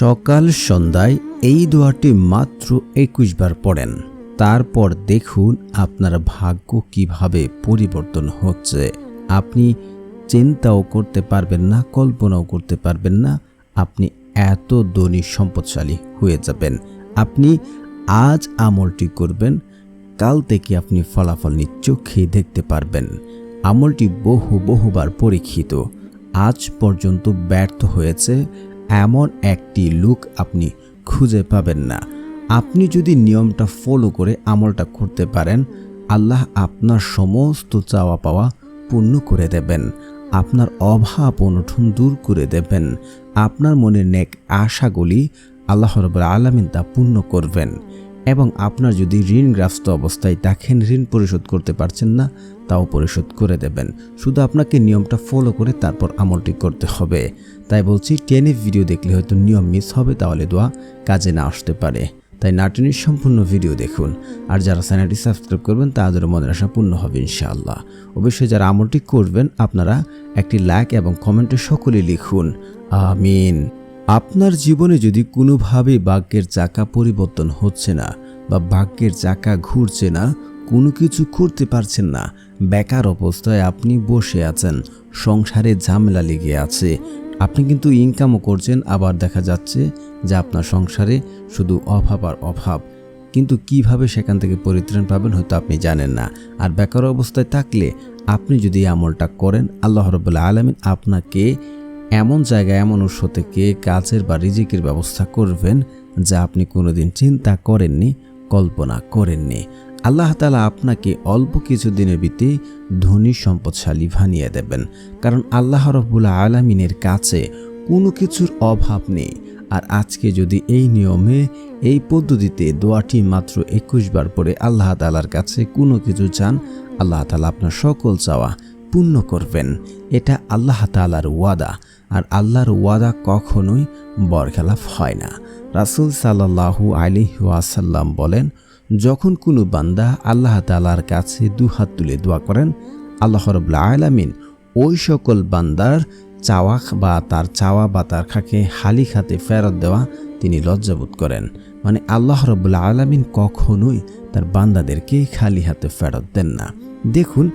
সকাল সন্ধ্যায় এই দোয়াটি মাত্র একুশ বার পড়েন। তারপর দেখুন আপনার ভাগ্য কীভাবে পরিবর্তন হচ্ছে। আপনি চিন্তাও করতে পারবেন না, কল্পনাও করতে পারবেন না, আপনি এত ধনী সম্পদশালী হয়ে যাবেন। আপনি আজ আমলটি করবেন, কাল থেকে আপনি ফলাফল চোখে দেখতে পারবেন। আমলটি বহু বহুবার পরীক্ষিত, আজ পর্যন্ত ব্যর্থ হয়েছে এমন একটি লুক আপনি খুঁজে পাবেন না। আপনি যদি নিয়মটা ফলো করে আমলটা করতে পারেন, আল্লাহ আপনার সমস্ত চাওয়া পাওয়া পূর্ণ করে দেবেন। আপনার অভাব অনঠন দূর করে দেবেন। আপনার মনের নেক আশাগুলি আল্লাহ রব আলমিন তা পূর্ণ করবেন। এবং আপনার যদি ঋণগ্রস্ত অবস্থায় দেখেন ঋণ পরিশোধ করতে পারছেন না, তাও পরিশোধ করে দেবেন। শুধু আপনাকে নিয়মটা ফলো করে তারপর আমলটি করতে হবে। তাই বলছি, টেনে ভিডিও দেখলে হয়তো নিয়ম মিস হবে, তাহলে দোয়া কাজে না আসতে পারে। তাই নাটনির সম্পূর্ণ ভিডিও দেখুন। আর যারা চ্যানেলটি সাবস্ক্রাইব করবেন, তাদেরও মনের আশা পূর্ণ হবে ইনশাআল্লাহ। অবশ্যই যারা আমলটি করবেন, আপনারা একটি লাইক এবং কমেন্টে সকলে লিখুন। আমিন। আপনার জীবনে যদি কোনোভাবে ভাগ্যের চাকা পরিবর্তন হচ্ছে না বা ভাগ্যের চাকা ঘুরছে না, কোনো কিছু করতে পারছেন না, বেকার অবস্থায় আপনি বসে আছেন, সংসারে ঝামেলা লেগে আছে, আপনি কিন্তু ইনকামও করছেন, আবার দেখা যাচ্ছে যে আপনার সংসারে শুধু অভাব আর অভাব। কিন্তু কীভাবে সেখান থেকে পরিত্রাণ পাবেন হয়তো আপনি জানেন না। আর বেকার অবস্থায় থাকলে আপনি যদি আমলটা করেন, আল্লাহ রবুল্লা আলমিন আপনাকে এমন জায়গায়, এমন উৎস থেকে কাজের বা রিজিকের ব্যবস্থা করবেন যা আপনি কোনোদিন চিন্তা করেননি, কল্পনা করেননি। আল্লাহ তালা আপনাকে অল্প কিছু দিনের ভিত্তি ধনী সম্পদশালী বানিয়ে দেবেন। কারণ আল্লাহ রব্বুল্লা আলমিনের কাছে কোনো কিছুর অভাব নেই। আর আজকে যদি এই নিয়মে, এই পদ্ধতিতে দোয়াটি মাত্র একুশ বার পরে আল্লাহ তালার কাছে কোনো কিছু চান, আল্লাহ তালা আপনার সকল চাওয়া পূর্ণ করবেন। এটা আল্লাহ তালার ওয়াদা, আর আল্লাহর ওয়াদা কখনোই বরখেলাফ হয় না। রাসুল সাল্লাহু আলি ওয়াসাল্লাম বলেন, যখন কোনো বান্দা আল্লাহ তালার কাছে দুহাত তুলে দোয়া করেন, আল্লাহ রবুল্লা আলামিন ওই সকল বান্দার চাওয়া বা তার চাওয়া বা তার খাকে হালি খাতে ফেরত দেওয়া তিনি লজ্জাবোধ করেন। মানে আল্লাহ রবুল্লা আলামিন কখনোই তার বান্দাদেরকে খালি হাতে ফেরত দেন না। দেখুন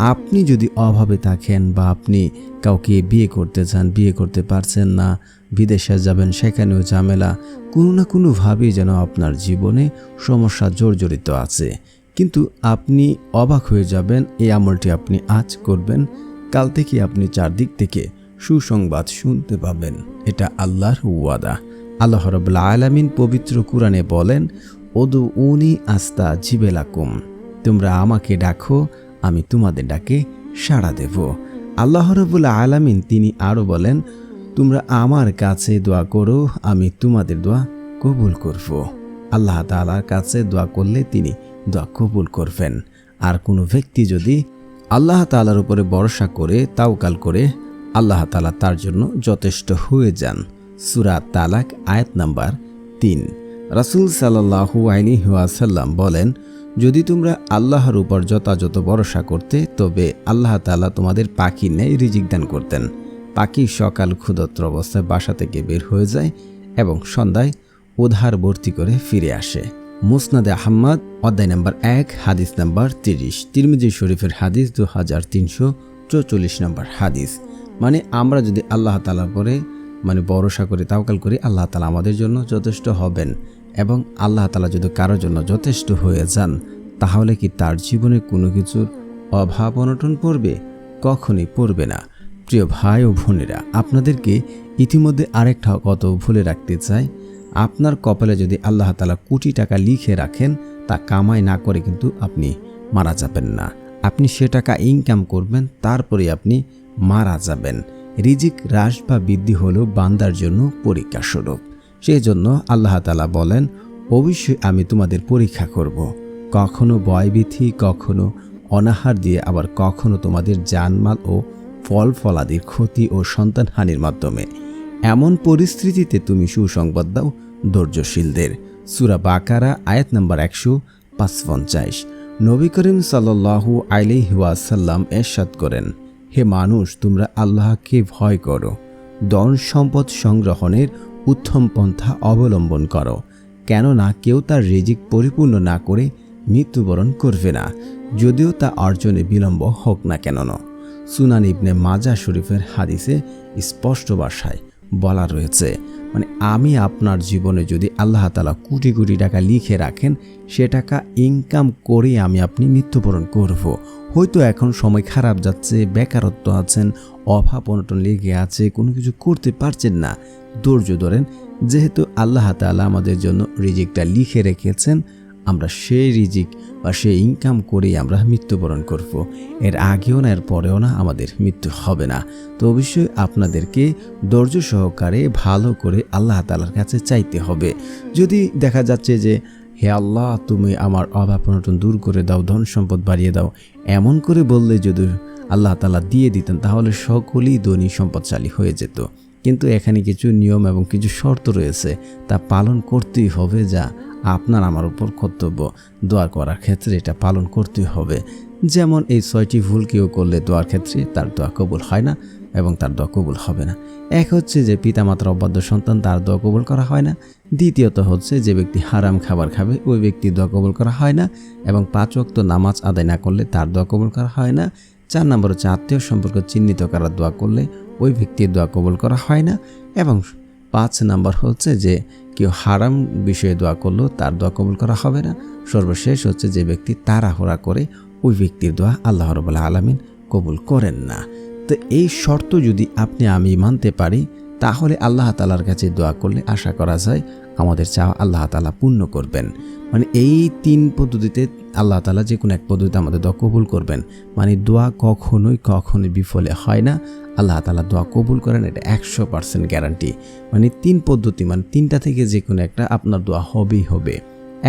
আপনি যদি অভাবে থাকেন বা আপনি কাউকে বিয়ে করতে চান, বিয়ে করতে পারছেন না, বিদেশে যাবেন, সেখানেও ঝামেলা, কোনো না কোনোভাবেই যেন আপনার জীবনে সমস্যা জর্জরিত আছে। কিন্তু আপনি অবাক হয়ে যাবেন, এই আমলটি আপনি আজ করবেন। কাল থেকে আপনি চারদিক থেকে সুসংবাদ শুনতে পাবেন। এটা আল্লাহর ওয়াদা। আল্লাহ রবুল্লা আলামিন পবিত্র কুরআনে বলেন ওদু উনি আস্তা জিবেলাকুম তোমরা আমাকে ডাকো আমি তোমাদের ডাকে সাড়া দেব। আল্লাহ রবুল্লা আলামিন তিনি আরও বলেন, তোমরা আমার কাছে দোয়া করো, আমি তোমাদের দোয়া কবুল করব। আল্লাহ তালার কাছে দোয়া করলে তিনি দোয়া কবুল করবেন। আর কোনো ব্যক্তি যদি আল্লাহ তালার উপরে ভরসা করে, তাওকাল করে, আল্লাহ তালা তার জন্য যথেষ্ট হয়ে যান। সুরা তালাক আয়াত নাম্বার তিন। রাসুল সাল্লাহু আইনি ওয়াসাল্লাম বলেন যদি তোমরা আল্লাহর উপর যথাযথ ভরসা করতে, তবে আল্লাহ তালা তোমাদের পাখি নেয় রিজিক দান করতেন। পাখি সকাল ক্ষুদত্র অবস্থায় বাসা থেকে বের হয়ে যায় এবং সন্ধ্যায় উধার ভর্তি করে ফিরে আসে। মুসনাদে আহম্মদ, অধ্যায় নাম্বার এক, হাদিস নাম্বার তিরিশ। তিরমিজি শরীফের হাদিস দু হাজার তিনশো চৌচল্লিশ নম্বর হাদিস। মানে আমরা যদি আল্লাহ তালার পরে মানে ভরসা করে তাওকাল করি, আল্লাহ তালা আমাদের জন্য যথেষ্ট হবেন। এবং আল্লাহ তালা যদি কারোর জন্য যথেষ্ট হয়ে যান, তাহলে কি তার জীবনে কোনো কিছুর অভাব অনটন পড়বে? কখনই পড়বে না। প্রিয় ভাই ও বোনেরা, আপনাদেরকে ইতিমধ্যে আরেকটা কত ভুলে রাখতে চাই। আপনার কপালে যদি আল্লাহ তালা কোটি টাকা লিখে রাখেন, তা কামাই না করে কিন্তু আপনি মারা যাবেন না। আপনি সে টাকা ইনকাম করবেন তারপরে আপনি মারা যাবেন। রিজিক হ্রাস বা বৃদ্ধি হলো বান্দার জন্য পরীক্ষা স্বরূপ সেই জন্য আল্লাহ তালা বলেন, অবশ্যই আমি তোমাদের পরীক্ষা করব। কখনো ভয়ভীতি, কখনো অনাহার দিয়ে আবার কখনো তোমাদের জানমাল ও ফল ফলাদির ক্ষতি ও সন্তানহানির মাধ্যমে। এমন পরিস্থিতিতে তুমি সুসংবাদ দাও ধৈর্যশীলদের। সুরা বাকারা, আয়াত নম্বর একশো পাঁচপঞ্চাশ। নবী করিম সাল্লাহু আলিহাসাল্লাম এরশাদ করেন, হে মানুষ, তোমরা আল্লাহকে ভয় করো। দন সম্পদ সংগ্রহণের উত্তম পন্থা অবলম্বন করো, কেননা কেউ তার রিজিক পরিপূর্ণ না করে মৃত্যুবরণ করবে না, যদিও তা অর্জনে বিলম্ব হোক না কেন সুনান ইবনে মাজা শরীফের হাদিসে স্পষ্ট ভাষায় বলা রয়েছে মানে আমি আপনার জীবনে যদি আল্লাহ তালা কোটি কোটি টাকা লিখে রাখেন, সে টাকা ইনকাম করে আমি আপনি মৃত্যুবরণ করব। হয়তো এখন সময় খারাপ যাচ্ছে, বেকারত্ব আছেন, অভাব অনটন লেগে আছে, কোনো কিছু করতে পারছেন না ধৈর্য ধরেন, যেহেতু আল্লাহ তালা আমাদের জন্য রিজিকটা লিখে রেখেছেন, আমরা সেই রিজিক বা সেই ইনকাম করেই আমরা মৃত্যুবরণ করব। এর আগেও না, এর পরেও না আমাদের মৃত্যু হবে না। তো অবশ্যই আপনাদেরকে ধৈর্য সহকারে ভালো করে আল্লাহ তালার কাছে চাইতে হবে। যদি দেখা যাচ্ছে যে, হে আল্লাহ, তুমি আমার অভাব অনটন দূর করে দাও, ধন সম্পদ বাড়িয়ে দাও, এমন করে বললে যদি আল্লাহ তালা দিয়ে দিতেন, তাহলে সকলেই ধনী সম্পদশালী হয়ে যেত। কিন্তু এখানে কিছু নিয়ম এবং কিছু শর্ত রয়েছে তা পালন করতেই হবে যা আপনার আমার উপর কর্তব্য। দোয়া করার ক্ষেত্রে এটা পালন করতেই হবে। যেমন এই ছয়টি ভুল কেউ করলে দোয়ার ক্ষেত্রে তার দোয়া কবুল হয় না এবং তার দোয়া কবুল হবে না। এক হচ্ছে যে পিতামাতার অবাধ্য সন্তান তার দোয়া কবুল করা হয় না। দ্বিতীয়ত হচ্ছে যে ব্যক্তি হারাম খাবার খাবে ওই ব্যক্তি দোয়া কবুল করা হয় না এবং পাঁচ ওয়াক্ত নামাজ আদায় না করলে তার দোয়া কবুল করা হয় না। চার নম্বর হচ্ছে আত্মীয় সম্পর্ক চিহ্নিত করার দোয়া করলে ওই ব্যক্তির দোয়া কবুল করা হয় না এবং পাঁচ নাম্বার হচ্ছে যে কেউ হারাম বিষয়ে দোয়া করলেও তার দোয়া কবুল করা হবে না। সর্বশেষ হচ্ছে যে ব্যক্তি তাড়াহুড়া করে ওই ব্যক্তির দোয়া আল্লাহ রবুল্লা আলমিন কবুল করেন না। তো এই শর্ত যদি আপনি আমি মানতে পারি তাহলে আল্লাহ তালার কাছে দোয়া করলে আশা করা যায় আমাদের চাওয়া আল্লাহ তালা পূর্ণ করবেন। মানে এই তিন পদ্ধতিতে আল্লাহ তালা যে কোনো এক পদ্ধতিতে আমাদের দোয়া কবুল করবেন। মানে দোয়া কখনোই কখনোই বিফলে হয় না। আল্লাহ তালা দোয়া কবুল করেন, এটা একশো পার্সেন্ট গ্যারান্টি মানে তিন পদ্ধতি মানে তিনটা থেকে যে কোনো একটা আপনার দোয়া হবেই হবে।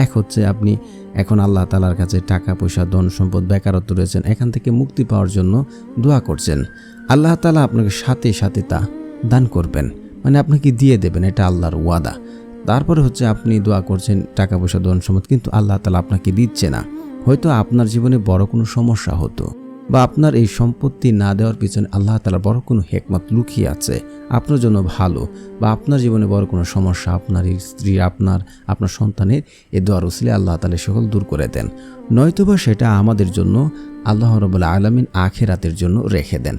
এক হচ্ছে আপনি এখন আল্লাহ তালার কাছে টাকা, পয়সা, ধন, সম্পদ, বেকারত্ব রয়েছেন, এখান থেকে মুক্তি পাওয়ার জন্য দোয়া করছেন। আল্লাহ তালা আপনাকে সাথে সাথে তা দান করবেন। মানে আপনাকে দিয়ে দেবেন, এটা আল্লাহর ওয়াদা। তারপরে হচ্ছে আপনি দোয়া করছেন, টাকা পয়সা, ধন সম্পদ, কিন্তু আল্লাহ তালা আপনাকে দিচ্ছে না। হয়তো আপনার জীবনে বড় কোনো সমস্যা হতো, বা আপনার এই সম্পত্তি না দেওয়ার পিছনে আল্লাহ তালার বড় কোনো হেকমত লুকিয়ে আছে, আপনার জন্য ভালো, বা আপনার জীবনে বড় কোনো সমস্যা, আপনার স্ত্রী, আপনার আপনার সন্তানের, এ দোয়ার উসলে আল্লাহ তালা সকল দূর করে দেন। নয়তোবা সেটা আমাদের জন্য আল্লাহ রবুল্লা আলমিন আখেরাতের জন্য রেখে দেন।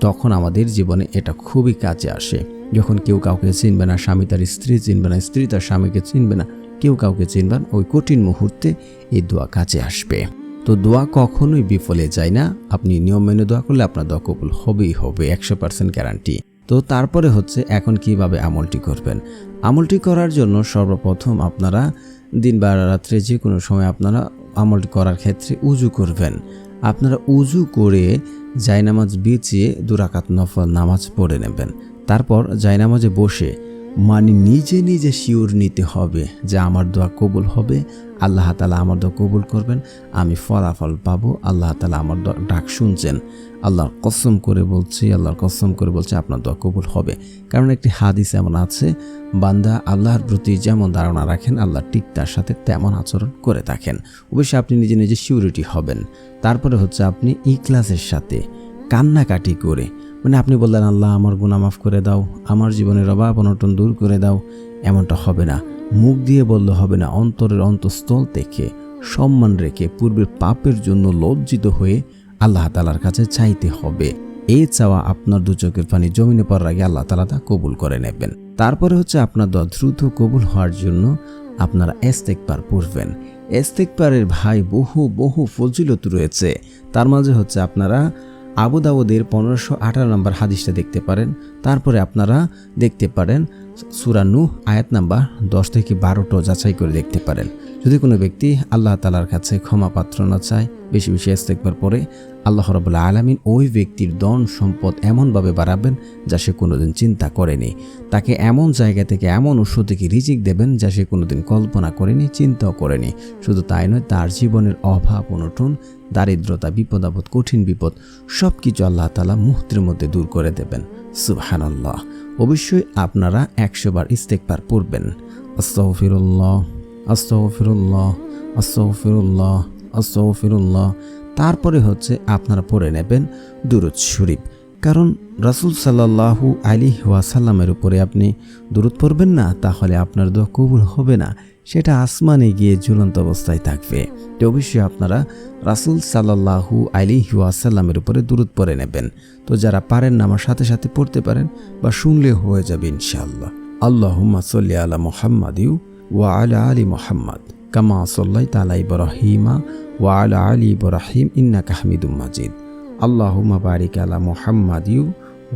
তখন আমাদের জীবনে এটা খুবই কাজে আসে। যখন কেউ কাউকে চিনবে না, স্বামী তার স্ত্রী চিনবে না, স্ত্রী তার স্বামীকে চিনবে না, কেউ কাউকে চিনবেন ওই কঠিন মুহূর্তে এই দোয়া কাজে আসবে। তো দোয়া কখনোই বিফলে যায় না। আপনি নিয়ম মেনে দোয়া করলে আপনার দোয়া কবুল হবেই হবে, একশো পার্সেন্ট গ্যারান্টি তো তারপরে হচ্ছে এখন কীভাবে আমলটি করবেন? আমলটি করার জন্য সর্বপ্রথম আপনারা দিন বা রাত্রে যে কোনো সময় আপনারা আমলটি করার ক্ষেত্রে উজু করবেন। আপনারা উজু করে জায়নামাজ বিছিয়ে দুরাকাত নফল নামাজ পড়ে নেবেন। তারপর জায়নামাজে বসে মানে নিজে নিজে শিওর নিতে হবে যে আমার দোয়া কবুল হবে। আল্লাহ তালা আমার দোয়া কবুল করবেন। আমি ফলাফল পাবো। আল্লাহ তালা আমার ডাক শুনছেন। আল্লাহর কসম করে বলছি, আল্লাহর কসম করে বলছে আপনার দোয়া কবুল হবে। কারণ একটি হাদিস এমন আছে, বান্দা আল্লাহর প্রতি যেমন ধারণা রাখেন, আল্লাহ ঠিক তার সাথে তেমন আচরণ করে থাকেন। অবশ্যই আপনি নিজে নিজে সিউরিটি হবেন। তারপরে হচ্ছে আপনি ইক্লাসের সাথে কান্নাকাটি করে মানে আপনি বললেন, আল্লাহ, আমার গুণা মাফ করে দাও, আমার জীবনের অভাব অনটন দূর করে দাও। এমনটা হবে না। মুখ দিয়ে বললে হবে না, অন্তরের অন্তঃস্থল থেকে সম্মান রেখে পূর্বের পাপের জন্য লজ্জিত হয়ে আল্লাহ তালার কাছে চাইতে হবে। এই চাওয়া আপনার দু চোখের পানি জমিনে পড়ার আগে আল্লাহ তালা তা কবুল করে নেবেন। তারপরে হচ্ছে আপনার দোয়া দ্রুত কবুল হওয়ার জন্য আপনারা এস্তেকবার পড়বেন। এস্তেকবারের ভাই বহু বহু ফজিলত রয়েছে। তার মাঝে হচ্ছে আপনারা আবু দাউদের পনেরোশো আঠারো নম্বর হাদিসটা দেখতে পারেন। তারপরে আপনারা দেখতে পারেন সুরানু আয়াত নাম্বার দশ থেকে বারোটা যাচাই করে দেখতে পারেন। যদি কোনো ব্যক্তি আল্লাহ তালার কাছে ক্ষমা পাত্র না চায়, বেশি বেশি ইস্তেকবার পরে আল্লাহ রবুল্লা আলমিন ওই ব্যক্তির দন সম্পদ এমনভাবে বাড়াবেন যা সে কোনোদিন চিন্তা করেনি। তাকে এমন জায়গা থেকে এমন উৎস থেকে রিজিক দেবেন যা সে কোনোদিন কল্পনা করেনি, চিন্তাও করেনি। শুধু তাই নয়, তার জীবনের অভাব, অনটন, দারিদ্রতা বিপদাপদ কঠিন বিপদ সব কিছু আল্লাহ তালা মুহূর্তের মধ্যে দূর করে দেবেন। সুবহান আল্লাহ অবশ্যই আপনারা একশো বার ইস্তেকবার পড়বেন। আস্তফিরুল্লাহ আস্তফিরুল্লাহ আস্তফিরুল্লাহ আস্তফিরুল্লাহ তারপরে হচ্ছে আপনারা পড়ে নেবেন দুরুদ শরীফ। কারণ রাসুল সাল্লাহু আলী ওয়াসাল্লামের উপরে আপনি দূরত পড়বেন না, তাহলে আপনার দোয়া কবুল হবে না। সেটা আসমানে গিয়ে ঝুলন্ত অবস্থায় থাকবে। তো অবশ্যই আপনারা রাসুল সাল্লাহু আলী ওয়াসাল্লামের উপরে দূরত পড়ে নেবেন। তো যারা পারেন না, আমার সাথে সাথে পড়তে পারেন বা শুনলে হয়ে যাবে ইনশাআল্লাহ। আল্লাহুম্মা সল্লি আলা মুহাম্মাদিউ ওয়া আলা আলী মুহাম্মদ, কামা সল্লাই তালা ইব্রাহিমা ওয়া আলা আলী ইব্রাহিম ইন্না কাহমিদুম মাজিদ। আল্লাহ বারিক আলা মোহাম্মদ ইউ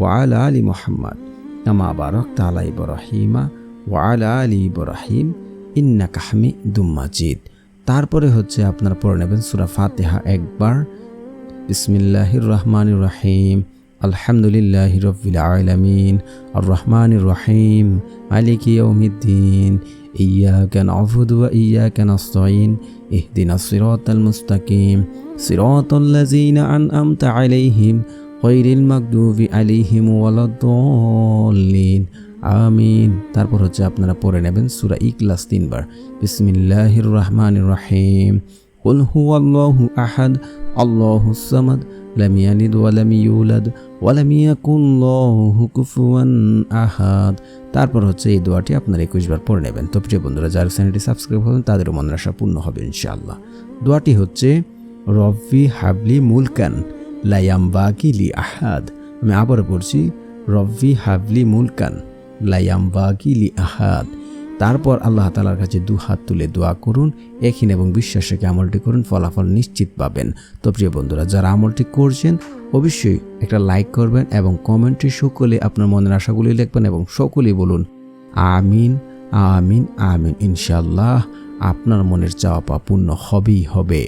ওয়াল আলী মোহাম্মদ আমা বারক তালা ইব্রাহিমা ওয়ালা আলী ইব্রাহিম ইন্না কাহমি মাজিদ। তারপরে হচ্ছে আপনার পড়ে নেবেন সুরা ফাতেহা একবার। বিসমিল্লাহির রহমানুর রহিম। আলহামদুলিল্লাহ রবিল আলমিন আর রহমানির রহিম মালিক ইয়ৌমিদ্দিন إياك نعبد وإياك نستعين اهدنا الصراط المستقيم صراط الذين أنعمت عليهم غير المغضوب عليهم ولا الضالين আমিন তারপর হচ্ছে আপনারা পড়ে নেবেন সূরা ইখলাস তিনবার বিসমিল্লাহির রহমানির রহিম قل هو الله أحد الله الصمد لم يلد ولم يولد ولم يكن له كفوا أحد তারপর হচ্ছে এই দোয়াটি আপনারা একুশ বার পড়ে নেবেন তো প্রিয় বন্ধুরা যারা চ্যানেলটি সাবস্ক্রাইব হবেন তাদেরও মনের আশা পূর্ণ হবে ইনশাআল্লাহ দোয়াটি হচ্ছে রব্বি হাবলি মুলকান লায়াম বাকি লি আহাদ আমি আবার পড়ছি রব্বি হাবলি মুলকান লায়াম বাকি লি আহাদ তারপর আল্লাহ তালার কাছে দু হাত তুলে দোয়া করুন এখিন এবং বিশ্বাস রেখে আমলটি করুন, ফলাফল নিশ্চিত পাবেন। তো প্রিয় বন্ধুরা, যারা আমলটি করছেন, অবশ্যই একটা লাইক করবেন এবং কমেন্টে সকলে আপনার মনের আশাগুলি লিখবেন এবং সকলেই বলুন, আমিন আমিন আমিন। ইনশাল্লাহ আপনার মনের চাওয়া পা পূর্ণ হবেই, হবে।